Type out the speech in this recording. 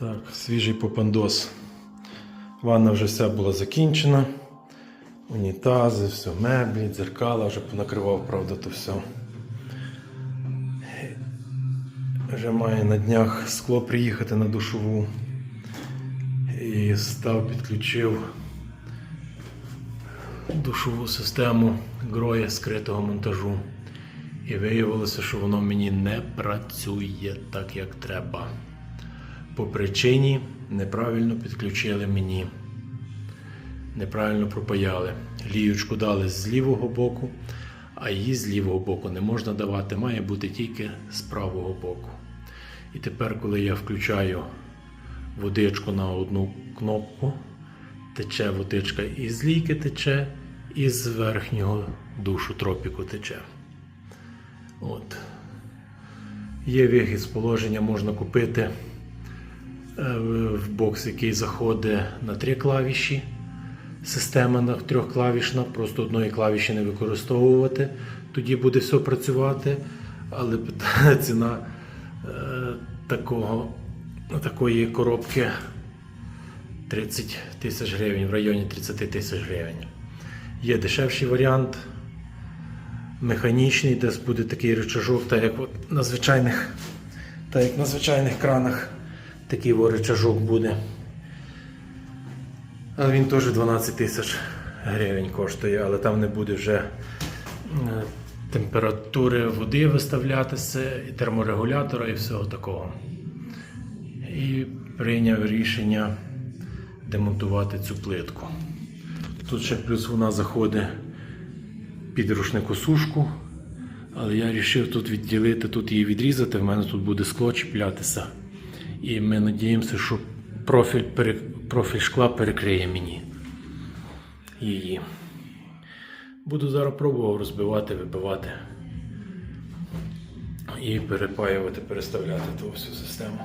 Так, свіжий попандос. Ванна вже вся була закінчена. Унітази, все, меблі, дзеркала, вже понакривав, правда, то все. Вже має на днях скло приїхати на душову. І став, підключив душову систему гроя скритого монтажу. І виявилося, що воно мені не працює так, як треба. По причині неправильно підключили мені. Неправильно пропаяли. Ліючку дали з лівого боку, а її з лівого боку не можна давати, має бути тільки з правого боку. І тепер, коли я включаю водичку на одну кнопку, тече водичка і з лійки тече, і з верхнього душу тропіку тече. От. Є вихід з положення, можна купити в бокс, який заходить на три клавіші. Система на трьохклавішна, просто одної клавіші не використовувати, тоді буде все працювати. Але ціна е, такого, такої коробки 30 тисяч гривень, в районі 30 тисяч гривень. Є дешевший варіант, механічний, десь буде такий рычажок, так як на звичайних, так як на звичайних кранах такий о, буде. Але він теж 12 тисяч гривень коштує, але там не буде вже е, температури води виставлятися, і терморегулятора, і всього такого. І прийняв рішення демонтувати цю плитку. Тут ще плюс вона заходить під рушникосушку, але я вирішив тут відділити, тут її відрізати, в мене тут буде скло чіплятися. І ми надіємося, що профіль, пере- профіль шкла перекриє мені її. Буду зараз пробував розбивати, вибивати і перепаювати, переставляти ту всю систему.